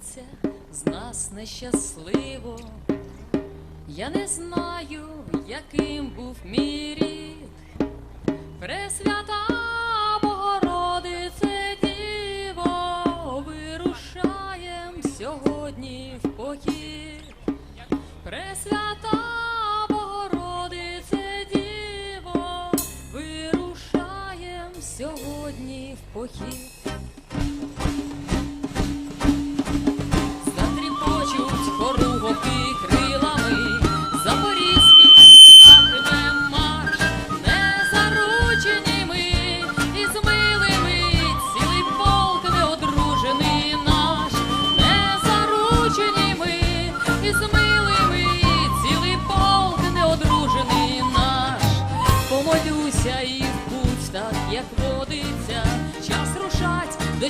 родиться з нас нещасливо. Я не знаю, яким був мій рід. Пресвята Богородице Діво, вирушаєм сьогодні в похід. Пресвята Богородице Діво, вирушаєм сьогодні в похід.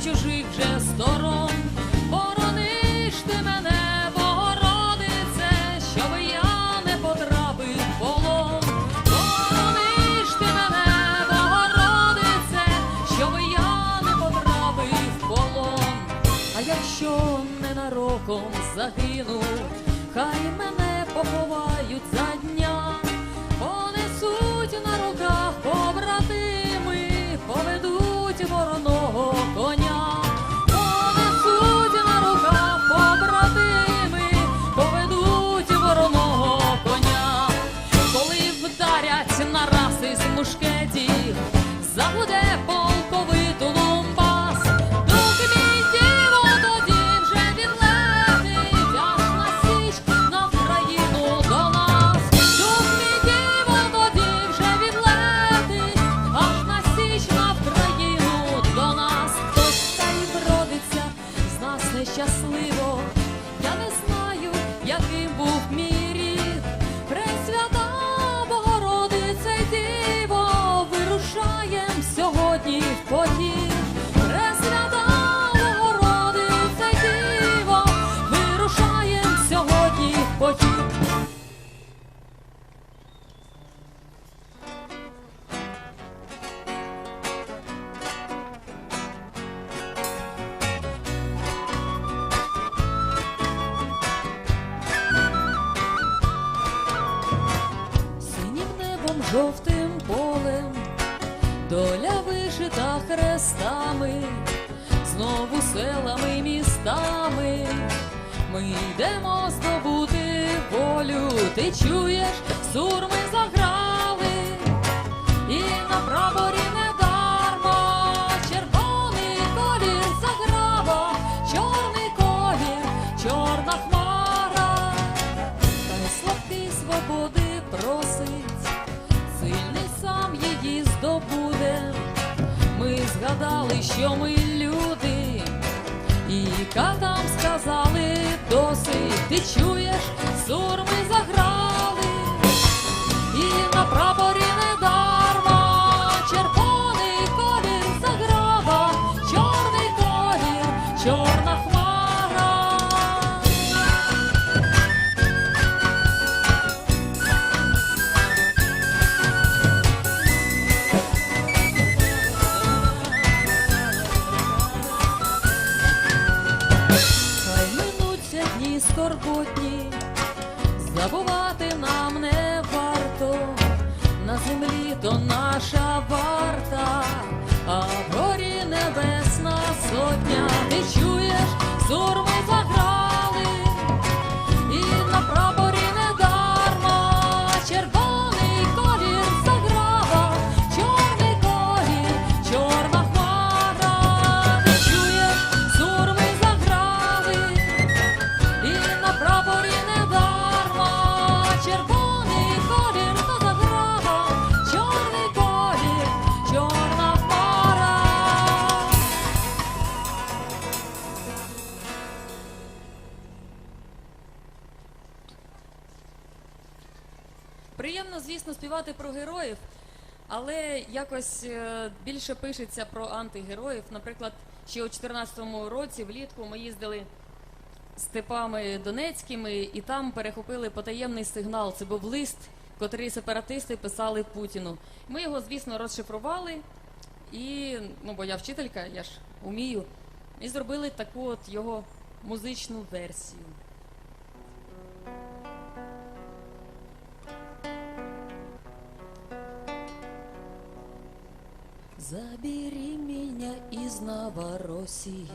Чужих вже сторон. Борониш ти мене, Богородице, щоб я не потрапив в полон. Борониш ти мене, Богородице, щоб я не потрапив в полон. А якщо ненароком загину, хай мене поховають за хрестами, знову селами, містами. Ми йдемо здобути волю, ти чуєш, сурми заграли, що ми люди, і катам сказали досить. Ти чуєш, сурми заграли, якось е, більше пишеться про антигероїв. Наприклад, ще у 2014 році влітку ми їздили степами Донецькими і там перехопили потаємний сигнал. Це був лист, котрий сепаратисти писали Путіну. Ми його, звісно, розшифрували. І ну, бо я вчителька, я ж умію, і зробили таку от його музичну версію. Забери меня из Новороссии,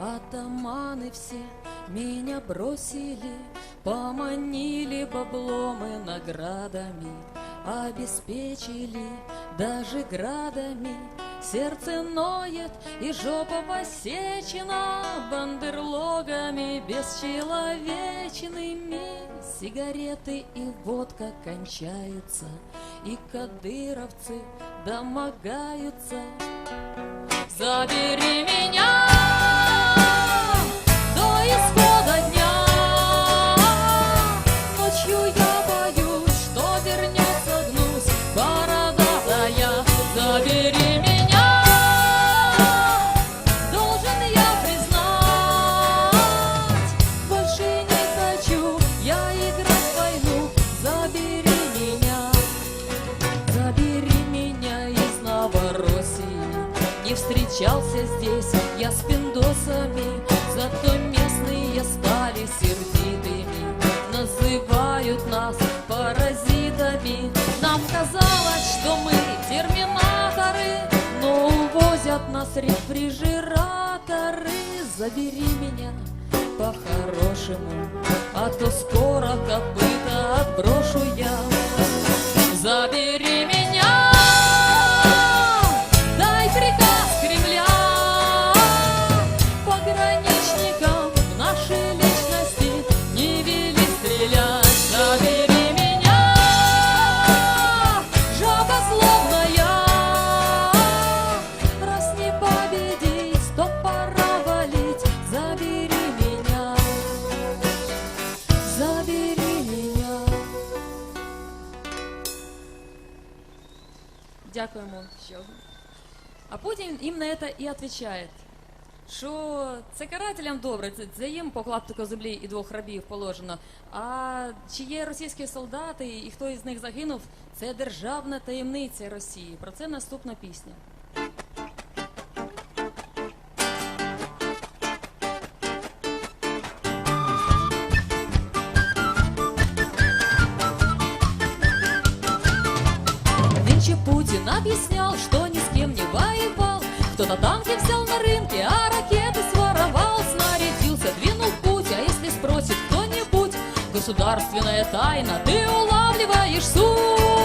Атаманы все меня бросили, Поманили баблом и наградами, Обеспечили даже градами. Сердце ноет и жопа посечена Бандерлогами бесчеловечными Сигареты и водка кончаются И кадыровцы домогаются. Забери меня. забери меня по-хорошему, а то скоро копыта отброшу я. дякуємо. А потім їм на це і відповідає, що це карателям добре, це, це їм по клаптику землі і двох рабів положено. А чи є російські солдати і хто із них загинув, це державна таємниця Росії. Про це наступна пісня. царственная тайна, ты улавливаешь суть.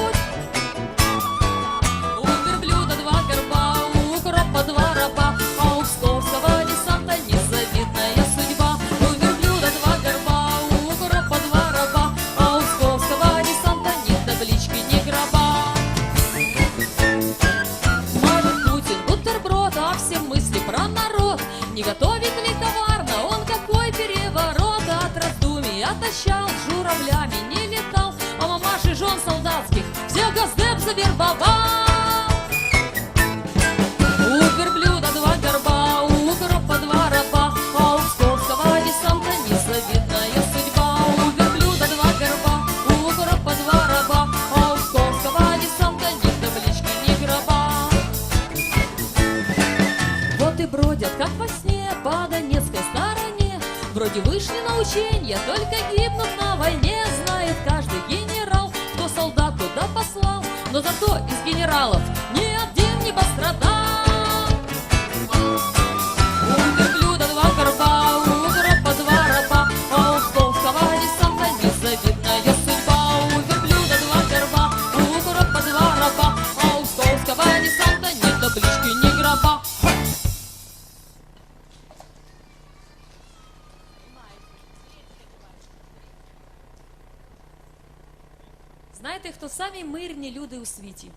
знаєте, хто самі мирні люди у світі?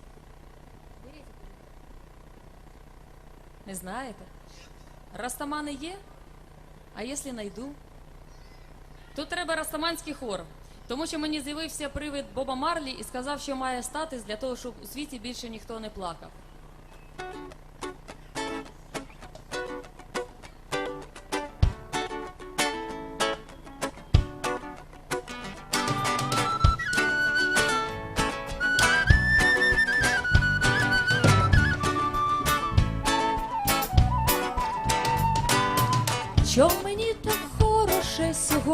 Не знаєте? Растамани є? А якщо найду, Тут треба растаманський хор. Тому що мені з'явився привид Боба Марлі і сказав, що має статись для того, щоб у світі більше ніхто не плакав.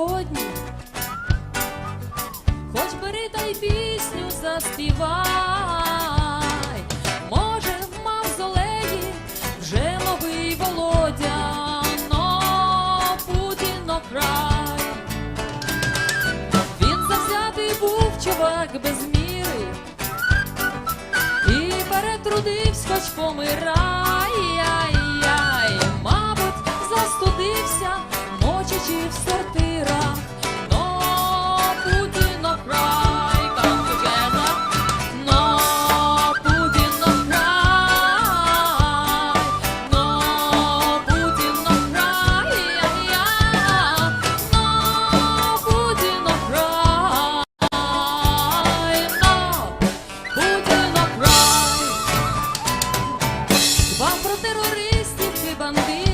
сьогодні, хоч бери та й пісню заспівай, може, в мавзолеї вже новий володя, но Путіно край. Він завзятий був чувак без міри і перетрудивсь, хоч помирає, мабуть, застудився мочачи в сортирах, но Путіно край, come together, но Путіно край, но Путіно край, но Путіно край, но Путіно край. Вам про терористів і бандитів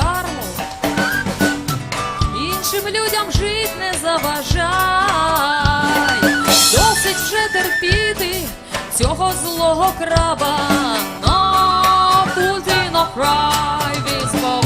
карму, іншим людям жить не заважай, досить вже терпіти цього злого краба, но на край, військо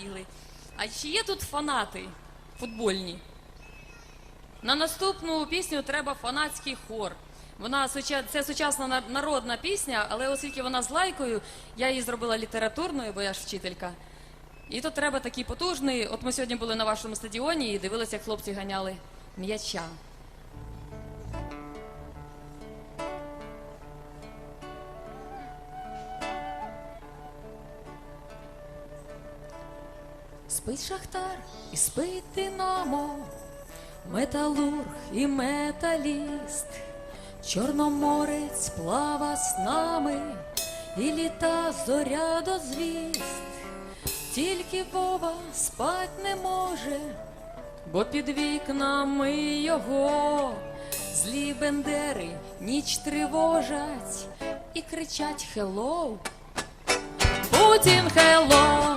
растаманчата. А чи є тут фанати футбольні? На наступну пісню треба фанатський хор. Вона це сучасна народна пісня, але оскільки вона з лайкою, я її зробила літературною, бо я ж вчителька. І тут треба такий потужний. От ми сьогодні були на вашому стадіоні і дивилися, як хлопці ганяли м'яча. Спить шахтар і спить динамо, металург і металіст, Чорноморець плава з нами, і літа зоря до звіст. Тільки Вова спать не може, бо під вікнами його злі бендери ніч тривожать і кричать «Хеллоу!» Путін хелло,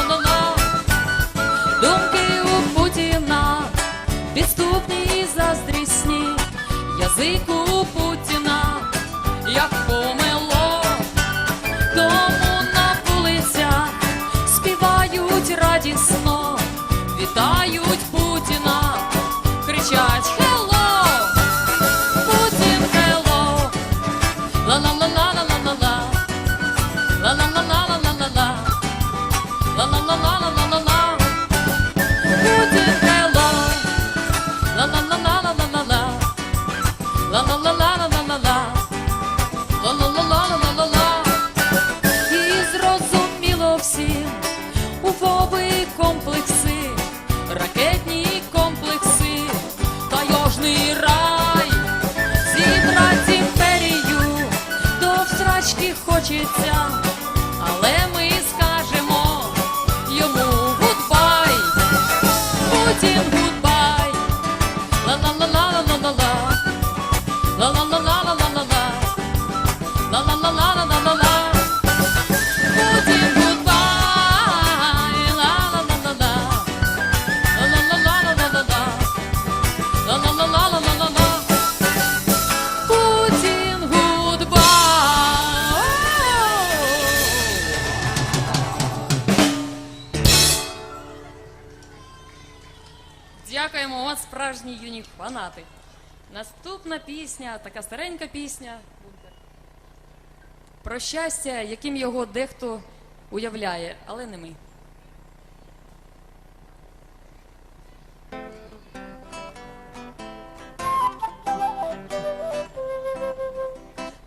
хочеться, але ми. Пісня, така старенька пісня. Про щастя, яким його дехто уявляє, але не ми.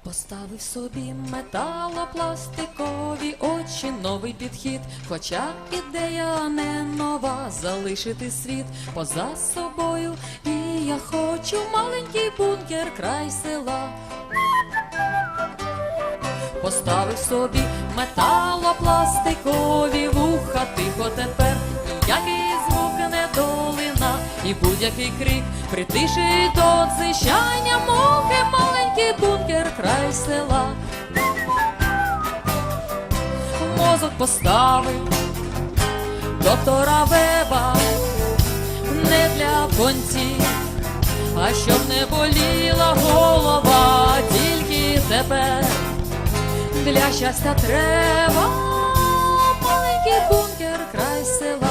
Поставив собі металопластикові очі, новий підхід, хоча ідея не нова, залишити світ поза собою. Я хочу маленький бункер, край села. Поставив собі металопластикові вуха, тихо тепер ніякий звук не долина, і будь-який крик притишить до дзищання мухи, маленький бункер, край села. Мозок поставив доктора Веба не для понтів, а щоб не боліла голова, тільки тепер для щастя треба маленький бункер, край села.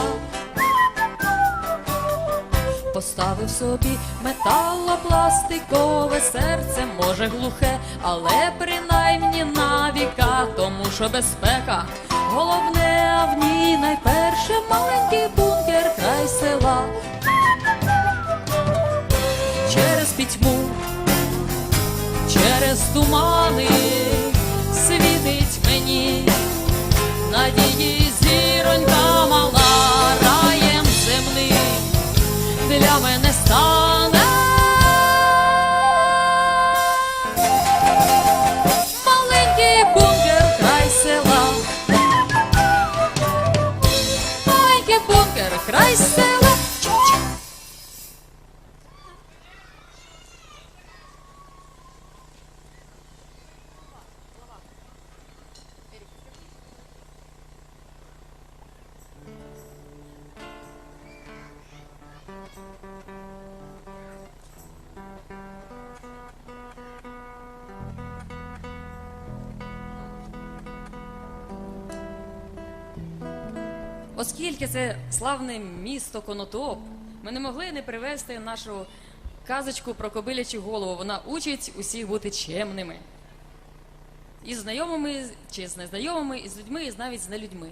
Поставив собі металопластикове серце, може глухе, але принаймні на віка, тому що безпека головне, а в ній найперше маленький бункер, край села. Пітьму через тумани світить мені надії зіронька мала раєм земним для мене стане. Маленький бункер край села. Маленький бункер край села. Оскільки це славне місто Конотоп, ми не могли не привезти нашу казочку про кобилячу голову. Вона учить усіх бути чемними. І знайомими, чи з незнайомими, і з людьми, і навіть з нелюдьми.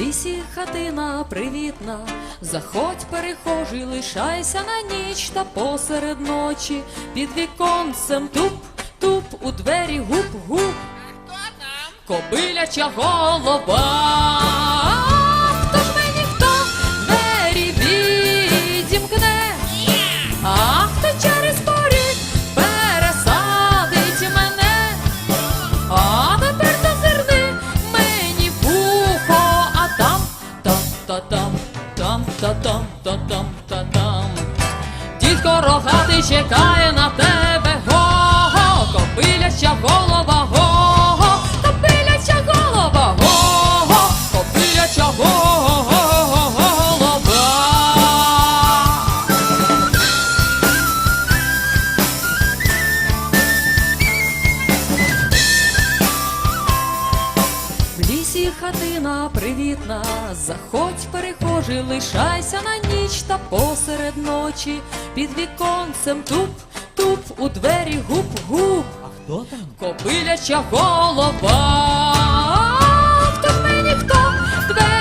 Лісі хатина привітна, заходь, перехожий, лишайся на ніч та посеред ночі, під віконцем туп, туп, у двері гуп-гуп. Кобиляча голова. Дідько рогатий чекає на тебе, го-го, кобиляча голова, го-го, кобиляча голова, го-го, кобиляча голова. В лісі хатина привітна, заходь, перехожий, лишайся на ніч та посеред ночі, під віконцем туп, туп, у двері гуп-гуп. А хто там? Кобиляча голова. Хто ж мені хто двері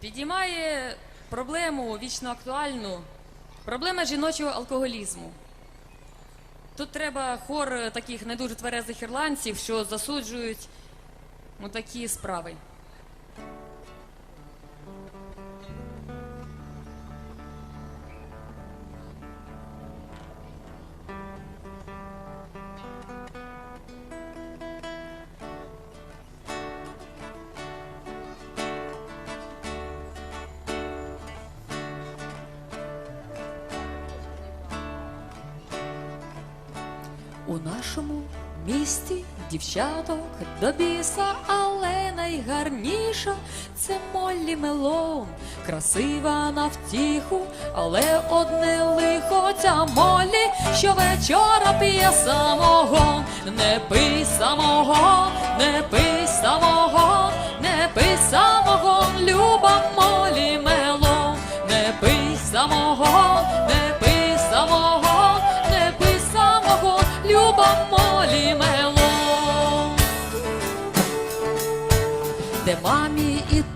підіймає проблему вічно актуальну, проблема жіночого алкоголізму. Тут треба хор таких не дуже тверезих ірландців, що засуджують такі справи. До біса, але найгарніша це Моллі Мелон. Красива на втіху, але одне лихо ця Моллі, що вечора п'є самого, Не пий самого, не пий самого, не пий самого, люба Моллі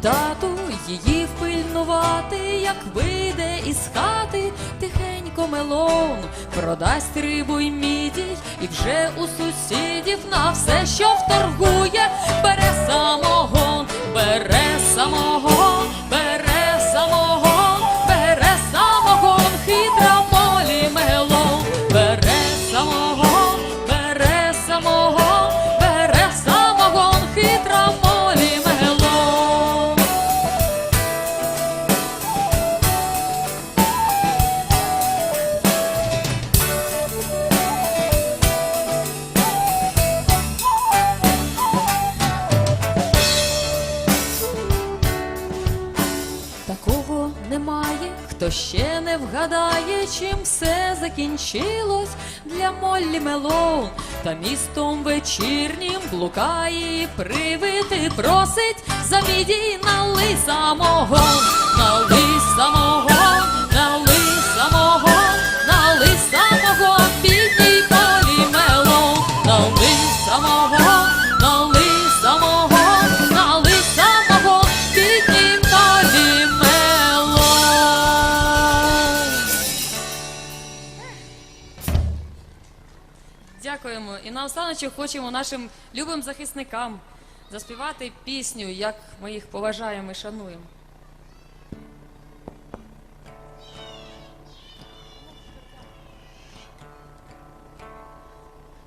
тату її впильнувати, як вийде із хати, тихенько мелон, продасть рибу й мідій, і вже у сусідів на все, що вторгує, бере самогон, бере самогон, бере самогон, закінчилось. Для Моллі Мелоун, Та містом вечірнім блукає привити просить за мідій нали самогон, нали самогон, нали самогон, нали самогон, Дякуємо. І наостаночок хочемо нашим любим захисникам заспівати пісню, як ми їх поважаємо і шануємо.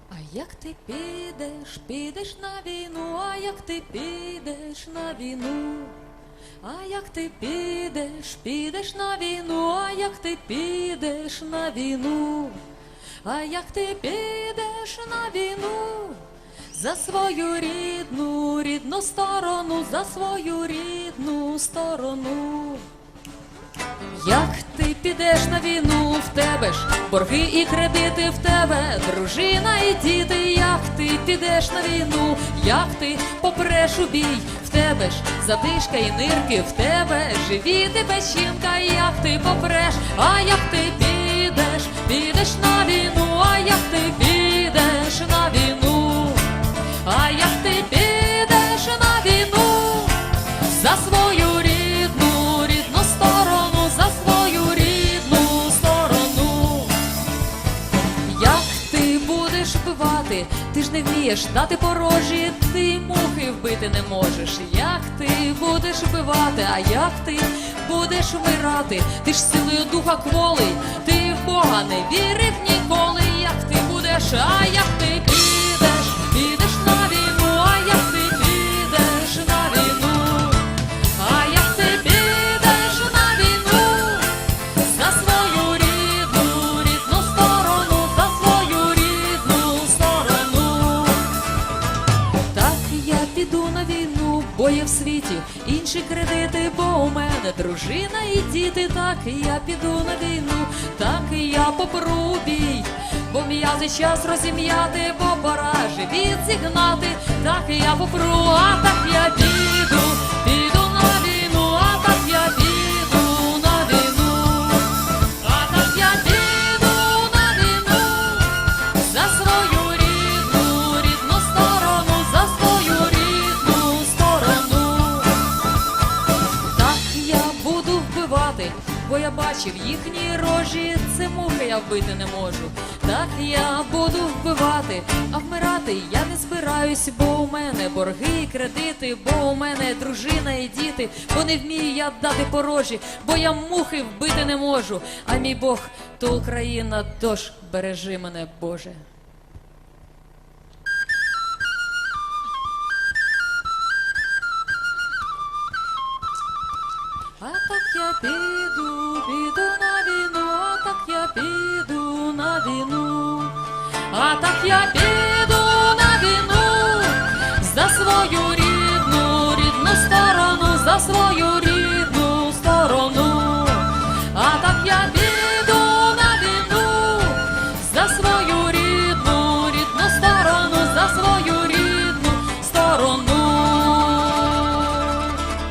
А як ти підеш, підеш на війну, а як ти підеш на війну, а як ти підеш, підеш на війну, а як ти підеш на війну, а як ти підеш на війну, за свою рідну, рідну сторону, за свою рідну сторону. Як ти підеш на війну, в тебе ж борги і кредити в тебе, дружина і діти, як ти підеш на війну, як ти попреш у бій, в тебе ж задишка і нирки, в тебе живіт і печінка, як ти попреш, а як ти підеш, підеш на війну, а як ти підеш на війну, а як ти підеш на війну за свою рідну, рідну сторону, за свою рідну сторону. Як ти будеш вбивати, ти ж не вмієш дати порожі, ти мухи вбити не можеш. Як ти будеш вбивати, а як ти будеш вмирати? Ти ж силою духа кволий, ти Бога не вірив ніколи. Як ти будеш, а як ти підеш, підеш на війну, а як ти підеш на війну. А як ти підеш на війну за свою рідну, рідну сторону, за свою рідну сторону. Так я піду на війну, бо є в світі інші кредити, мене дружина і діти. Так я піду на війну, так я попру бій, бо м'язи час розім'яти, бо пора живіт зігнати. Так я попру, а так я піду, піду мені рожі, це мухи я вбити не можу. Так я буду вбивати, а вмирати я не збираюсь, бо у мене борги і кредити, бо у мене дружина і діти, бо не вмію я дати порожі, бо я мухи вбити не можу. А мій Бог то Україна, тож бережи мене, Боже. на а так я піду на вину за свою.